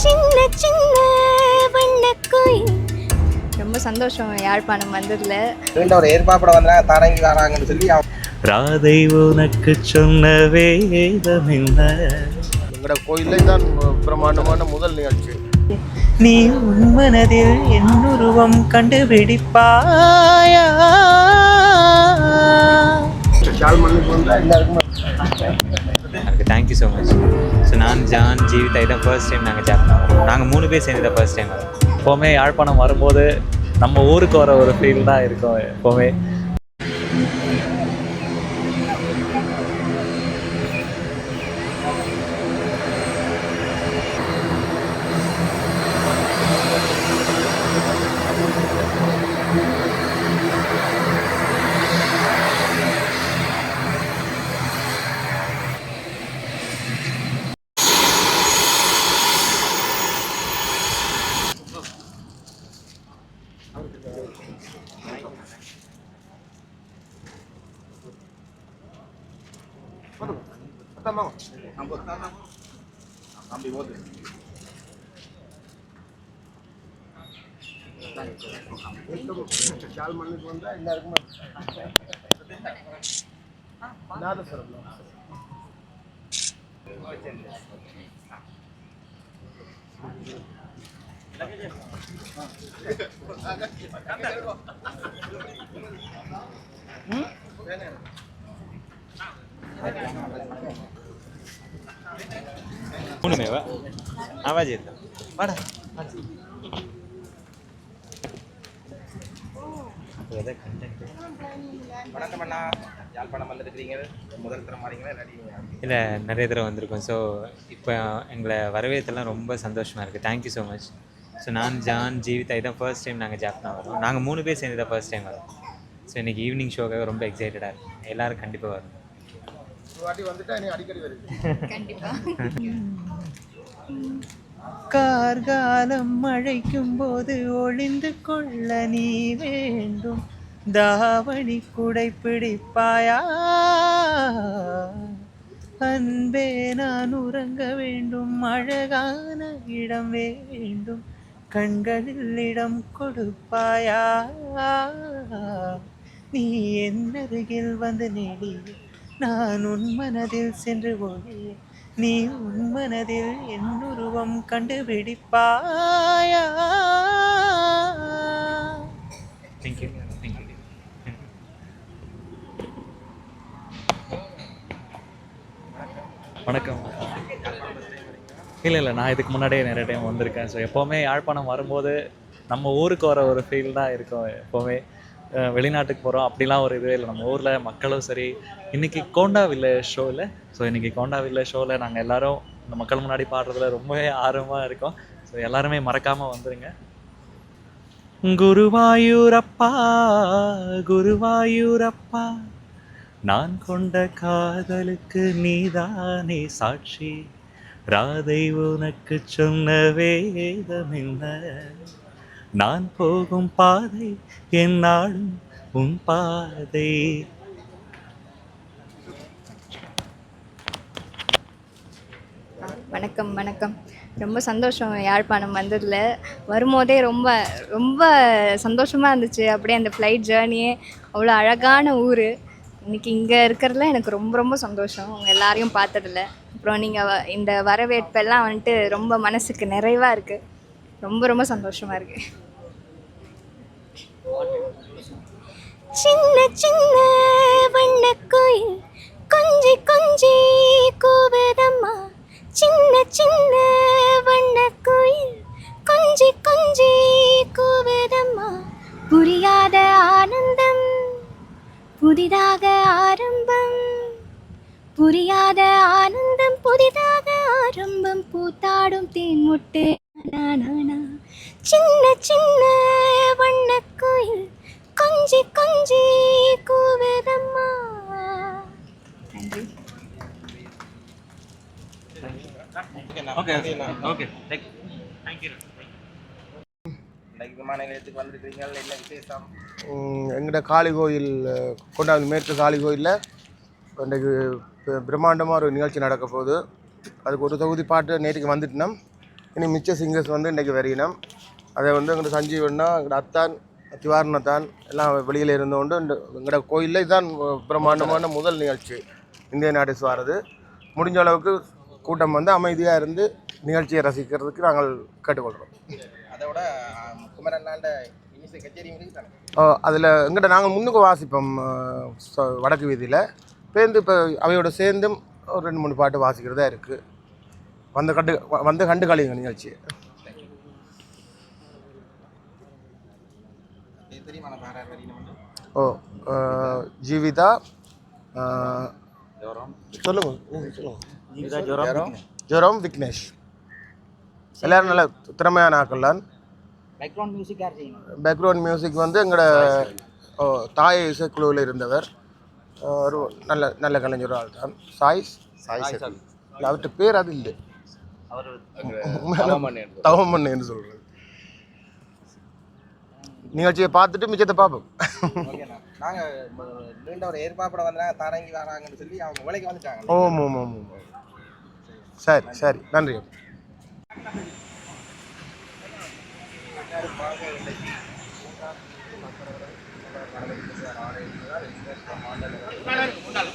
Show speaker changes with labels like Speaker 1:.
Speaker 1: சின்ன சின்ன வண்ணக்குயில்
Speaker 2: ரொம்ப சந்தோஷம் யாழ்ப்பாணம் வந்ததில்.
Speaker 3: மீண்டும் ஒரு ஏற்பாப்பட வந்தாங்க தரங்கி வராங்கன்னு சொல்லி
Speaker 4: ராதை உனக்கு சொன்ன வேதம் என்ன?
Speaker 5: எங்களோட கோயிலே தான் பிரம்மாண்டமான முதல் நிகழ்ச்சி.
Speaker 4: நீ உன் மனதில் என் உருவம் கண்டுபிடிப்பாயா?
Speaker 5: ஷால் மண்ணுக்கு வந்தால் எல்லாருக்கும்
Speaker 6: thank you so much so நான் ஜான் ஜீவிதா இதான் ஃபர்ஸ்ட் டைம் நாங்கள் ஜாப் நாங்கள் மூணு பேர் சேர்ந்து தான் ஃபர்ஸ்ட் டைம் வரோம்.
Speaker 4: எப்போவுமே யாழ்ப்பாணம் வரும்போது நம்ம ஊருக்கு வர ஒரு ஃபீல் தான் இருக்கும் எப்போவுமே.
Speaker 5: ஷால் மண்ணுக்கு வந்தால் எல்லாருக்கும் நாதஸ்வரம்
Speaker 6: மூணுமேவா ஆவாஜ் இருக்கா வாடா
Speaker 3: வணக்கம் அண்ணா யாழ்ப்பாணம் வந்திருக்கிறீங்க முதல் தரம் வரீங்களா இல்லாட்டி
Speaker 6: இல்லை நிறைய தடவை வந்திருக்கோம். ஸோ இப்போ எங்களை வரவேற்றெல்லாம் ரொம்ப சந்தோஷமாக இருக்குது thank you so much so நான் ஜான் ஜீவிதா இதான் ஃபர்ஸ்ட் டைம் நாங்கள் ஜாப்னா வரோம். நாங்கள் மூணு பேர் சேர்ந்து தான் ஃபர்ஸ்ட் டைம் வரோம். ஸோ இன்றைக்கி ஈவினிங் ஷோக்காக ரொம்ப எக்ஸைட்டடாக இருக்கும் எல்லோரும் கண்டிப்பாக வரும்
Speaker 5: ஒரு வாட்டி வந்துட்டா நீ அடிக்கடி வருது.
Speaker 2: கண்டிப்பாக
Speaker 4: கார்காலம் மழைக்கும் போது ஒளிந்து கொள்ள நீ வேண்டும். தாவணி குடை பிடிப்பாயா? அன்பே நான் உறங்க வேண்டும். அழகான இடம் வேண்டும். கண்களில் இடம் கொடுப்பாயா? நீ என் அருகில் வந்து நெடி நான் உன் மனதில் சென்று ஒளி நீ உன் மனதில் என் உருவம் கண்டுபிடிப்பாயா?
Speaker 6: தேங்க்யூ தேங்க்யூ
Speaker 4: வணக்கம். இல்லை இல்லை நான் இதுக்கு முன்னாடியே நிறைய டைம் வந்திருக்கேன். ஸோ எப்போவுமே யாழ்ப்பாணம் வரும்போது நம்ம ஊருக்கு வர ஒரு ஃபீல் தான் இருக்கும் எப்போவுமே. வெளிநாட்டுக்கு போகிறோம் அப்படிலாம் ஒரு இதுவே இல்லை. நம்ம ஊரில் மக்களும் சரி இன்றைக்கி கோண்டா வில்லேஜ் ஷோவில் ஸோ இன்றைக்கி கோண்டா வில்லேஜ் ஷோவில் நாங்கள் எல்லாரும் இந்த மக்கள் முன்னாடி பாடுறதுல ரொம்பவே ஆர்வமாக இருக்கோம். ஸோ எல்லாருமே மறக்காமல் வந்துடுங்க குருவாயூரப்பா குருவாயூரப்பா நான் கொண்ட காதலுக்கு நீதானே சாட்சி. ராதை உனக்கு சொன்ன வேதம் என்ன? நான் போகும் பாதை என்னாலும் உன் பாதை.
Speaker 2: வணக்கம் வணக்கம். ரொம்ப சந்தோஷம் யாழ்ப்பாணம் வந்ததில். வரும்போதே ரொம்ப ரொம்ப சந்தோஷமாக இருந்துச்சு. அப்படியே அந்த ஃப்ளைட் ஜேர்னியே அவ்வளோ அழகான ஊர். இன்னைக்கு இங்கே இருக்கிறதுல எனக்கு ரொம்ப ரொம்ப சந்தோஷம். உங்கள் எல்லாரையும் பார்த்ததில்ல அப்புறம் நீங்கள் இந்த வரவேற்பெல்லாம் வந்துட்டு ரொம்ப மனசுக்கு நிறைவாக இருக்குது ரொம்ப ரொம்ப சந்தோஷமாக இருக்குது
Speaker 1: சின்ன சின்ன வண்ணக்குயில் கொஞ்சி கொஞ்சி கூவதம்மா. சின்ன சின்ன வண்ணக்குயில் கொஞ்சி கொஞ்சி கூவதம்மா. புரியாத ஆனந்தம் புதிதாக ஆரம்பம். புரியாத ஆனந்தம் புதிதாக ஆரம்பம். பூத்தாடும் தேன் முட்டு. சின்ன சின்ன வண்ணக்குயில் கொஞ்சி கொஞ்சி கூவதம்மா
Speaker 2: நன்றி
Speaker 3: ஓகே
Speaker 4: ஓகே
Speaker 5: காளி கோயில் கொண்டாந்து மேற்கு காளி கோயிலில் இன்றைக்கு பிரம்மாண்டமாக ஒரு நிகழ்ச்சி நடக்க போகுது. அதுக்கு ஒரு தொகுதி பாட்டு நேற்றுக்கு வந்துட்டோம் இனி மிச்ச சிங்கர்ஸ் வந்து இன்றைக்கி வரையினோம் அதை வந்து எங்கள்கிட்ட சஞ்சீவன்னா எங்களோட அத்தான் திவாரணத்தான் எல்லாம் வெளியில் இருந்தோண்டு இந்த எங்களோட கோயிலில் இதுதான் பிரம்மாண்டமான முதல் நிகழ்ச்சி. இந்திய நாட்டிஸ் வாரது முடிஞ்ச அளவுக்கு கூட்டம் வந்து அமைதியாக இருந்து நிகழ்ச்சியை ரசிக்கிறதுக்கு நாங்கள் கேட்டுக்கொள்கிறோம்
Speaker 3: அதோட முடிவு தானே?
Speaker 5: அதில் எங்கிட்ட நாங்கள் முன்னுக்கு வாசிப்போம் வடக்கு வீதியில். பேருந்து இப்போ அவையோட சேர்ந்தும் ஒரு ரெண்டு மூணு பாட்டு வாசிக்கிறதா இருக்குது வந்து கண்டு வந்து கண்டு கழியுங்க நிகழ்ச்சி. ஓ ஜீவிதா சொல்லுங்க ஜெரோம். விக்னேஷ். எல்லாரும் நல்ல திறமையான ஆக்கள் தான்
Speaker 3: பேக்ரவுண்ட் மியூசிக்
Speaker 5: பேக்ரவுண்ட் மியூசிக் வந்து எங்களோட ஓ, தாய் இசைக்குழுவில் இருந்தவர். ஒரு நல்ல நல்ல கலைஞர் ஆள் தான் சாய் சாய் அவர்கிட்ட பேர் அது இல்லை. தவமண்ணு சொல்கிறது நிகழ்ச்சியை பார்த்துட்டு மிச்சத்தை பார்ப்போம்
Speaker 3: நாங்கள் நீண்ட ஒரு ஏற்பாப்பட வந்தாங்க தரங்கி வராங்கன்னு சொல்லி அவங்க வேலைக்கு வந்துட்டாங்க
Speaker 5: ஓம் ஓம் ஓம் சரி சரி நன்றி
Speaker 3: முன்னாள்